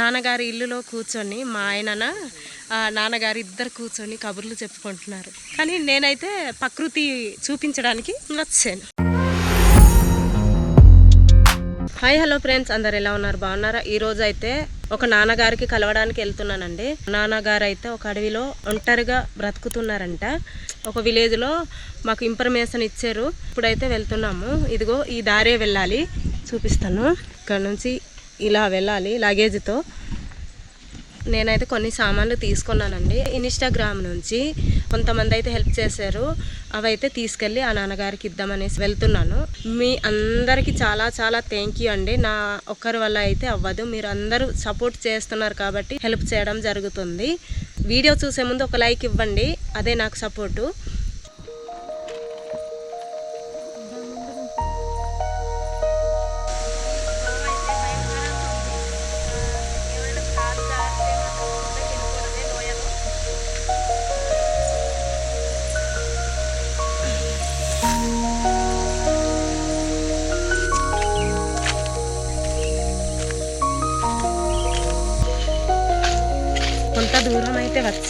నాన్నగారి ఇల్లులో కూర్చొని మా ఆయన నాన్నగారు ఇద్దరు కూర్చొని కబుర్లు చెప్పుకుంటున్నారు. కానీ నేనైతే ప్రకృతి చూపించడానికి వచ్చాను హాయ్ హలో ఫ్రెండ్స్. అందరు ఎలా ఉన్నారు? బాగున్నారా? ఈరోజు అయితే ఒక నాన్నగారికి కలవడానికి వెళ్తున్నానండి. నాన్నగారు అయితే ఒక అడవిలో ఒంటరిగా బ్రతుకుతున్నారంట. ఒక విలేజ్లో మాకు ఇన్ఫర్మేషన్ ఇచ్చారు. ఇప్పుడైతే వెళ్తున్నాము. ఇదిగో ఈ దారే వెళ్ళాలి. చూపిస్తాను. ఇక్కడ నుంచి ఇలా వెళ్ళాలి లగేజ్తో నేనైతే కొన్ని సామాన్లు తీసుకున్నానండి. ఇన్స్టాగ్రామ్ నుంచి కొంతమంది అయితే హెల్ప్ చేశారు. అవైతే తీసుకెళ్ళి ఆ నాన్నగారికి ఇద్దామనేసి వెళ్తున్నాను. మీ అందరికీ చాలా చాలా థ్యాంక్ యూ అండి. నా ఒక్కరి వల్ల అయితే అవ్వదు. మీరు అందరూ సపోర్ట్ చేస్తున్నారు కాబట్టి హెల్ప్ చేయడం జరుగుతుంది. వీడియో చూసే ముందు ఒక లైక్ ఇవ్వండి. అదే నాకు సపోర్టు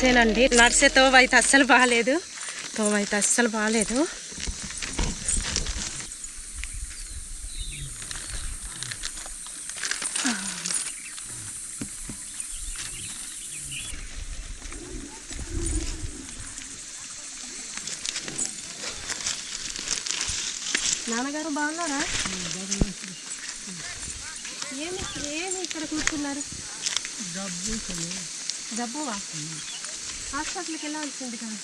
వచ్చానండి. నడిచే తోవ అయితే అస్సలు బాగాలేదు తోవ అయితే అస్సలు బాగాలేదు నాన్నగారు బాగున్నారా? ఏమి ఏమి ఇక్కడ కూర్చున్నారు? జబ్బువా హాస్పిటల్కి వెళ్ళాల్సింది కదా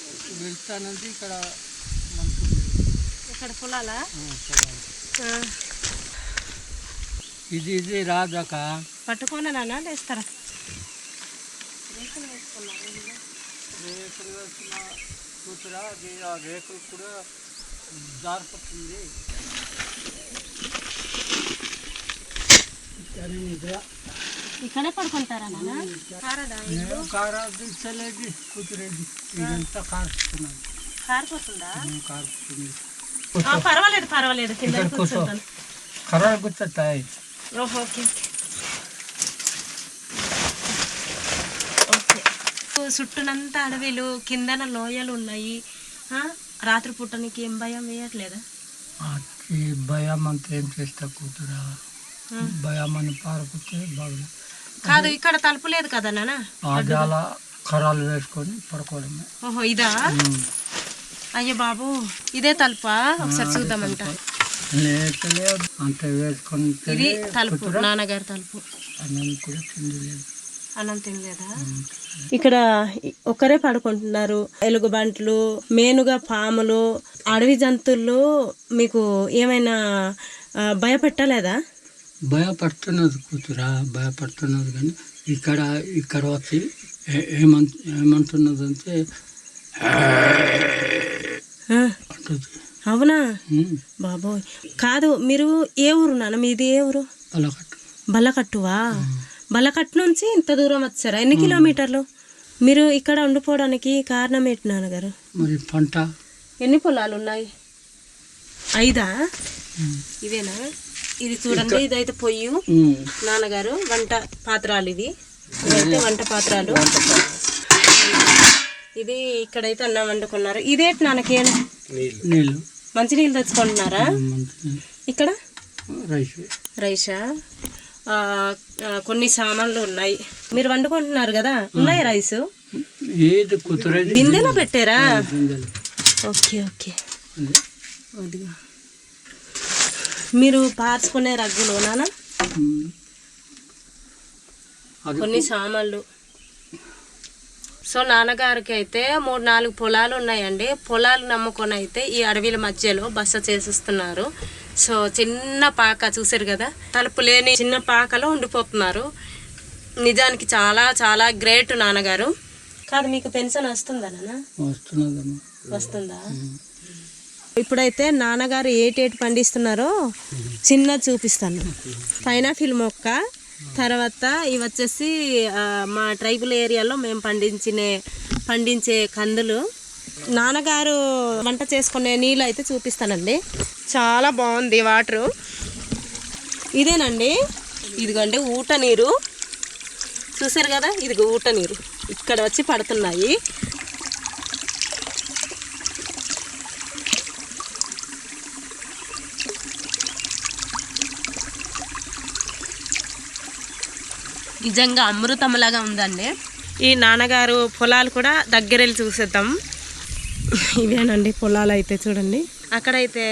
వెళ్తానంటే ఇక్కడ ఇక్కడ పొలాలా? ఇది ఇది రాదాక పట్టుకోనా నాన్న? లేస్తారా? రేకులు వేసిన కూతురా అది ఆ రేకులు కూడా జారిపోతుంది నిద్ర ఇక్కడే పడుకుంటారా కూతురేది ఇదంతా కారుస్తున్నాను. కారిపోతుందా పర్వాలేదు పర్వాలేదు. కింద. కూర్చుంటాను కర్రలు ఓకే. చుట్టూనంతా అడవిలు కిందన లోయలు ఉన్నాయి ఆ, రాత్రిపూట నీకు ఏం భయం వేయట్లేదా? భయం అంతా ఏం చేస్తా కూతురా. భయం అని పారిపోతే బాగా కాదు ఇక్కడ తలుపు లేదు కదా కర్రలు వేసుకొని పడుకోవడమే. ఓహో ఇదా. అయ్యో బాబు ఇదే తలుపా? ఒకసారి చూద్దామంట. లేకలే అంత వేసుకొని ఇది తలుపు నాన్నగారి తలుపు. అన్నం కూడా తిండి లేదు అన్నం తినలేదా. ఇక్కడ ఒకరే పడుకుంటున్నారు. ఎలుగుబంట్లు మేనుగా పాములు అడవి జంతువులు మీకు ఏమైనా భయపెట్టలేదా? భయపడుతున్నది కూతురా భయపడుతున్నది కానీ ఇక్కడ ఇక్కడ వచ్చి ఏ- ఏమన్ ఏమంటున్నదంటే అంటుంది. అవునా? బాబోయ్. కాదు మీరు ఏ ఊరు నాన్న? మీది ఏ ఊరు? పలకట్టు బల్లకట్టువా బల్లకట్టు నుంచి ఇంత దూరం వచ్చారా? ఎన్ని కిలోమీటర్లు? మీరు ఇక్కడ ఉండిపోవడానికి కారణం ఏంటి నాన్నగారు? మరి పంట. ఎన్ని పొలాలు ఉన్నాయి ఐదా ఇవేనా? ఇది చూడండి ఇదైతే పొయ్యి. నాన్నగారు వంట పాత్రలు ఇవి. ఇవైతే వంట పాత్రలు. ఇది ఇక్కడైతే అన్నం వండుకున్నారు. ఇదేంటి నాన్నకేను నీళ్ళు. మంచినీళ్ళు తెచ్చుకుంటున్నారా? మంచి ఇక్కడ? రైస్. రైసా? ఆ, ఆ, కొన్ని సామాన్లు ఉన్నాయి. మీరు వండుకుంటున్నారు కదా? ఉన్నాయి రైస్? బిందెలో పెట్టారా? Okay okay. అదే. అదిగో మీరు పార్చుకునే రగ్గులు. అది కొన్ని సామాన్లు. సో నాన్నగారికి అయితే మూడు నాలుగు పొలాలు ఉన్నాయండి. పొలాలు నమ్ముకొని అయితే ఈ అడవిల మధ్యలో బస చేసేస్తున్నారు. సో చిన్న పాక చూసారు కదా? తలుపు లేని చిన్న పాకలో ఉండిపోతున్నారు. నిజానికి చాలా చాలా గ్రేట్ నాన్నగారు. కాదు మీకు పెన్షన్ వస్తుందా నాన్న వస్తుందా? ఇప్పుడైతే నాన్నగారు ఏటేటి పండిస్తున్నారో చిన్న చూపిస్తాను. పైనాపిల్ మొక్క తర్వాత ఇవి వచ్చేసి మా ట్రైబల్ ఏరియాలో మేము పండించిన పండించే కందులు. నాన్నగారు వంట చేసుకునే నీళ్ళు అయితే చూపిస్తానండి. చాలా బాగుంది వాటరు. ఇదేనండి. ఇదిగోండి ఊట నీరు. చూసారు కదా? ఇది ఊట నీరు. ఇక్కడ వచ్చి పడుతున్నాయి. నిజంగా అమృతంలాగా ఉందండి. ఈ నాన్నగారు పొలాలు కూడా దగ్గరెళ్ళి చూసేద్దాం. ఇవేనండి పొలాలు అయితే చూడండి. అక్కడైతే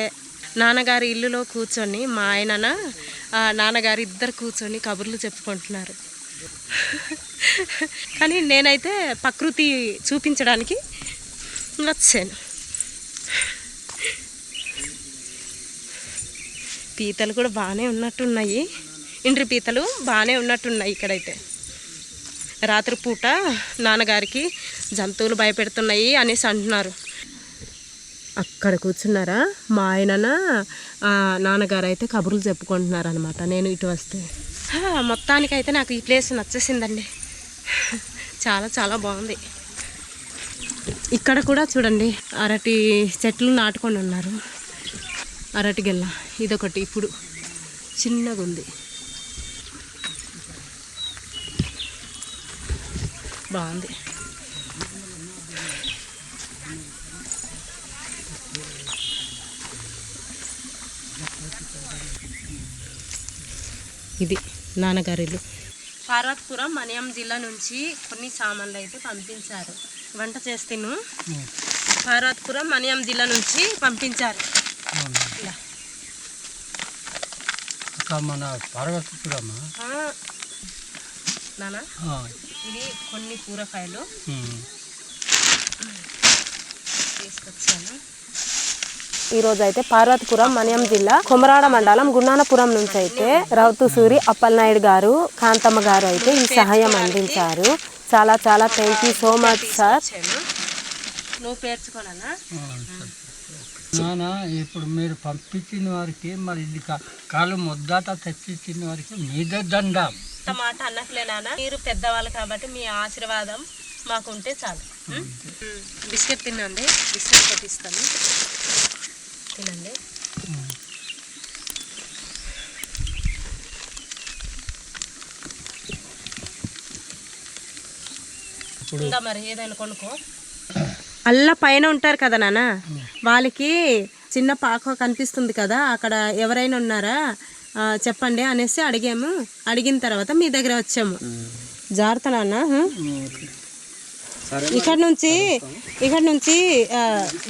నాన్నగారి ఇల్లులో కూర్చొని మా ఆయన నాన్నగారు ఇద్దరు కూర్చొని కబుర్లు చెప్పుకుంటున్నారు. కానీ నేనైతే ప్రకృతి చూపించడానికి వచ్చాను పీతలు కూడా బాగానే ఉన్నట్టున్నాయి. ఇండ్రి పీతలు బాగానే ఉన్నట్టున్నాయి ఇక్కడైతే. రాత్రిపూట నాన్నగారికి జంతువులు భయపెడుతున్నాయి అనేసి అంటున్నారు. అక్కడ కూర్చున్నారా? మా ఆయన నాన్నగారు అయితే కబుర్లు చెప్పుకుంటున్నారు అనమాట నేను ఇటు వస్తే. మొత్తానికైతే నాకు ఈ ప్లేస్ నచ్చేసిందండి. చాలా చాలా బాగుంది. ఇక్కడ కూడా చూడండి అరటి చెట్లు నాటుకొని ఉన్నారు. అరటి గెల్ల. ఇదొకటి ఇప్పుడు. చిన్నగా ఉంది బాగుంది. ఇది నాన్నగారి ఇల్లు పార్వతపురం మనియం జిల్లా నుంచి కొన్ని సామాన్లు అయితే పంపించారు. వంట చేస్తేను పార్వతపురం మనియం జిల్లా నుంచి పంపించారు. మన పార్వతీపురమా? ఆ, నాన్న ఇది కొన్ని కూరగాయలు. తీసుకొచ్చాను. ఈ రోజు అయితే పార్వతీపురం మన్యం జిల్లా కొమరాడ మండలం గున్నానపురం నుంచి అయితే రౌతుసూరి అప్పలనాయుడు గారు కాంతమ్మ గారు అయితే ఈ సహాయం అందించారు. చాలా చాలా thank you so much sir నువ్వు పేర్చుకోనా నాన్న ఇప్పుడు మీరు పంపించిన వారికి మరి ఇది కాలు ముద్దాట తెచ్చిచ్చిన వారికి మీద దండం. మాట అన్నట్లే నాన్న. మీరు పెద్దవాళ్ళు కాబట్టి మీ ఆశీర్వాదం మాకుంటే చాలు. ఉం? ఉం. బిస్కెట్ తినండి. బిస్కెట్ పెట్టిస్తాను తినండి. ఇంకా మరి ఏదైనా కొనుక్కో. అల్ల పైన ఉంటారు కదా నాన్న. వాళ్ళకి చిన్న పాక కనిపిస్తుంది కదా. అక్కడ ఎవరైనా ఉన్నారా? చెప్పండి అనేసి అడిగాము. అడిగిన తర్వాత మీ దగ్గర వచ్చాము. జాగ్రత్త నాన్న? ఇక్కడ నుంచి ఇక్కడ నుంచి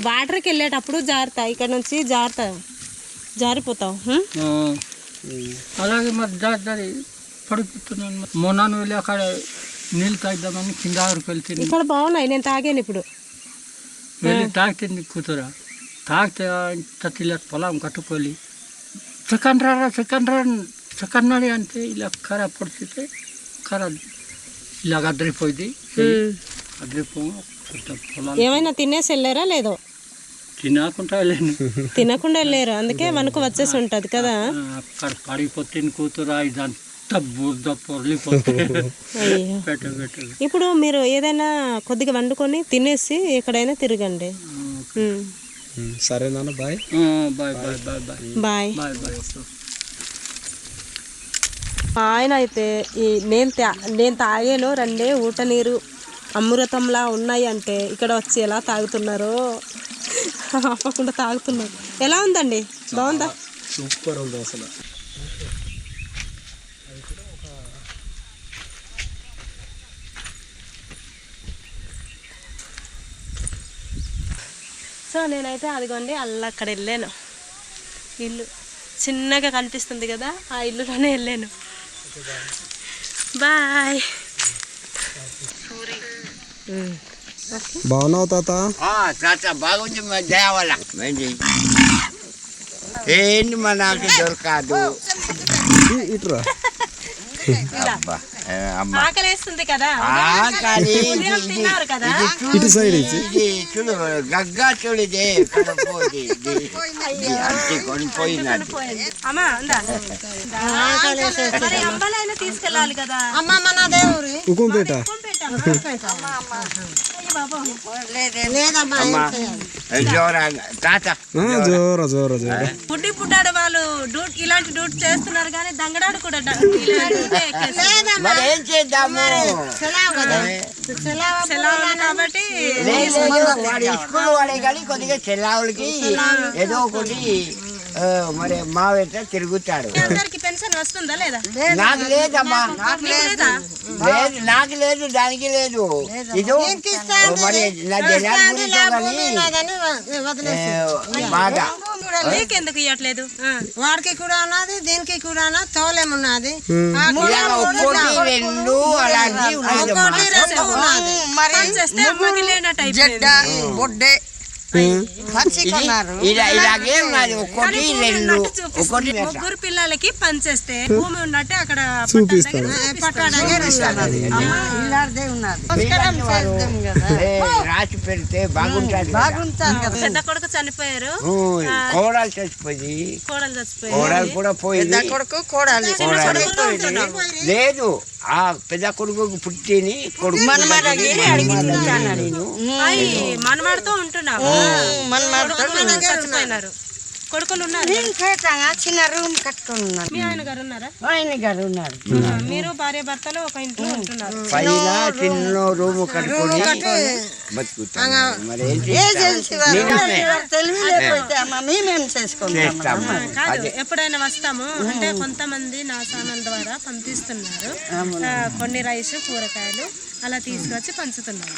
వాటర్కి వెళ్ళేటప్పుడు జాగ్రత్త. ఇక్కడ నుంచి జాగ్రత్త. జారిపోతావు అలాగే మరి మరి. మొన్న వెళ్ళి అక్కడ నీళ్ళు తాగుదామని కింద వెళ్తుంది. ఇక్కడ బాగున్నాయి నేను తాగాను ఇప్పుడు. వెళ్ళి తాగుతుంది కూతురా. తాగితే పొలం కట్టుకోలి సెకండ్ రా సెకండ్ రా సెకండ్ నాడి అంటే ఇలా కర పడితే కర ఇలా అద్దరిపోయింది ఉమ్. అద్దరిపో పొలం ఏమైనా తినేసి వెళ్ళారా లేదో తినకుండా వెళ్ళాను తినకుండా వెళ్ళారు అందుకే మనకు వచ్చేసి ఉంటుంది కదా అక్కడ పడిపోతుంది కూతురా ఇదంతా ఇప్పుడు మీరు ఏదైనా కొద్దిగా వండుకొని తినేసి ఎక్కడైనా తిరగండి. సరే నాన్న bye. Bye bye bye bye. Bye. Bye bye. మా ఆయన అయితే ఈ నేను తా నేను తాగాను రెండే ఊట నీరు అమృతంలా ఉన్నాయి అంటే ఇక్కడ వచ్చి ఎలా తాగుతున్నారో? ఆపకుండా తాగుతున్నారు. ఎలా ఉందండి? బాగుందా? సూపర్ ఉంది అసలు. సో నేనైతే అదిగోండి అల్ల అక్కడ వెళ్ళాను. ఇల్లు చిన్నగా కనిపిస్తుంది కదా ఆ ఇల్లులోనే వెళ్ళాను. బాయ్. బాగున్నావు తాత? తాత బాగుంది మా దేవాల. ఏంటి మా నాకు దొరకదు. ఇటురా. ఆకలేస్తుంది కదా. ఇటు సైడ్ చూడు గగ్గా చూడు తీసుకెళ్ళాలి కదా. అమ్మ మన అదే ఊరు జోరా జోరా జోరా పుట్టి పుట్టాడు వాళ్ళు డ్యూట్ ఇలాంటి డ్యూట్ చేస్తున్నారు కానీ దంగడాడు కూడా కాబట్టి కొద్దిగా చెల్లావులకి ఏదో ఒకటి మరి మా వెంట తిరుగుతాడు పెన్షన్ వస్తుందా లేదా? నాకు లేదమ్మా మీకు లేదా. లేదు? నాకు లేదు దానికి లేదు. ఇదో మరి నా జనాల ఇవ్వట్లేదు ఆ. వాడికి కూడా ఉన్నది దీనికి కూడా తోలేమున్నది రెండు ఇలాగే ఉన్నది రెండు. ముగ్గురు పిల్లలకి పని చేస్తే భూమి ఉన్నట్టు అక్కడ రాసి పెడితే బాగుంటుంది కదా. పెద్ద కొడుకు చనిపోయారు. కోడలు చచ్చిపోయింది. కోడలు చచ్చిపోయారు కోడలు కూడా పోయింది. కొడుకు కోడాలి. లేదు ఆ పెద్ద కొడుకు పుట్టిని కొడుకు అయి మనవాడితో కొడుకులు చచ్చిపోయినారు. కొడుకులు ఉన్నారు చిన్న రూమ్ కట్టుకుని ఉన్నాను మీ ఆయన గారు ఉన్నారా? ఆయన గారు ఉన్నారు. ఆ, మీరు భార్య భర్తలు ఒక ఇంట్లో ఉంటున్నారు. పైన చిన్న రూమ్ కట్టుకొని కాదు ఎప్పుడైనా వస్తాము. అంటే కొంతమంది నా ఛానల్ ద్వారా పంపిస్తున్నారు. కొన్ని రైస్ కూరగాయలు అలా తీసుకొచ్చి పంచుతున్నాము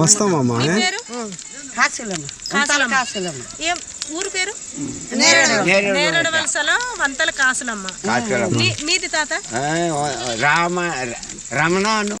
వస్తామమ్మా? పేరు? కాసులమ్మ. కాసులమ్మ. ఊరు పేరు? నేరేడు. నేరడు వలసలో వంతల కాసులమ్మ. మీది తాత? ఆ, రామ రమణను